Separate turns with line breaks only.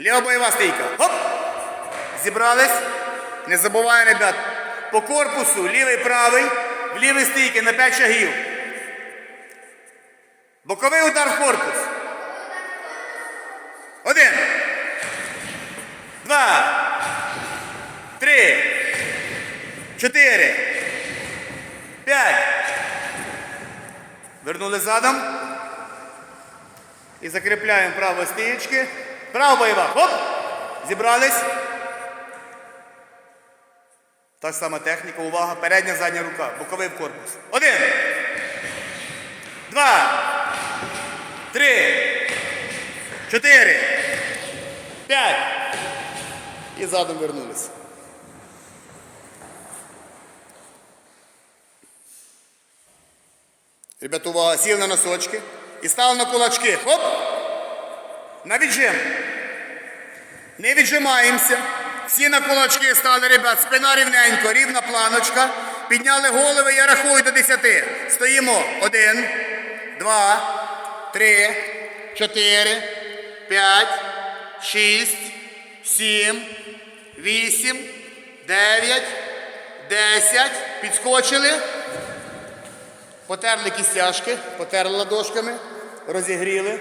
Ліва бойова стійка. Хоп! Зібрались. Не забуваємо, ребят. По корпусу лівий правий, в лівий стійки на 5 шагів. Боковий удар в корпус. Один. Два. Три. Чотири. П'ять. Вернули задом. І закріпляємо право стієчки. Право бойова. Хоп! Зібрались. Та ж сама техніка, увага, передня, задня рука, боковий корпус. Один. Два. Три. Чотири. П'ять. І задом вернулись. Ребята, увага, сіли на носочки і стали на кулачки. Хоп! На віджим. Не віджимаємося. Всі на кулачки стали, ребят, спина рівненько, рівна планочка. Підняли голови, я рахую до 10. Стоїмо. Один, два, три, чотири, п'ять, шість, сім, вісім, дев'ять, десять. Підскочили. Потерли кістяшки, потерли ладошками, розігріли.